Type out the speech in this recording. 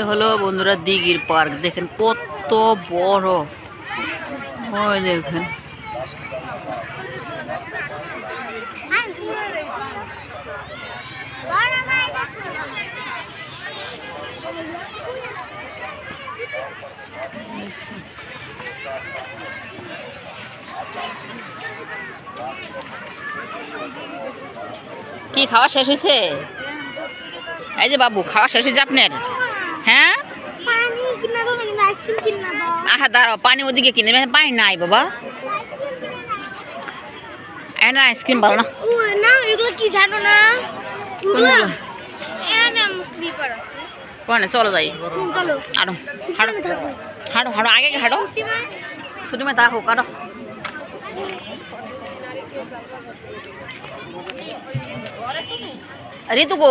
এটা হলো বন্ধুরা দিঘির পার্ক। দেখেন কত বড়। ওই দেখেন। কি, খাওয়া শেষ হয়েছে এই যে বাবু, খাওয়া শেষ হয়েছে আপনার? হ্যাঁ? পানি কিনা দাও না আইসক্রিম কিনা দাও? আহা দাঁড়াও পানি ওদিকে কিনে পানি নাই বাবা। না আইসক্রিম ভালো না ও না এগুলো কি জানো না? কোনে চলো যাই। হাঁটো থাকব। হাঁটো হাঁটো আগে হাঁটো। ছুটি মে থাকো কাটো। ঋতু গো।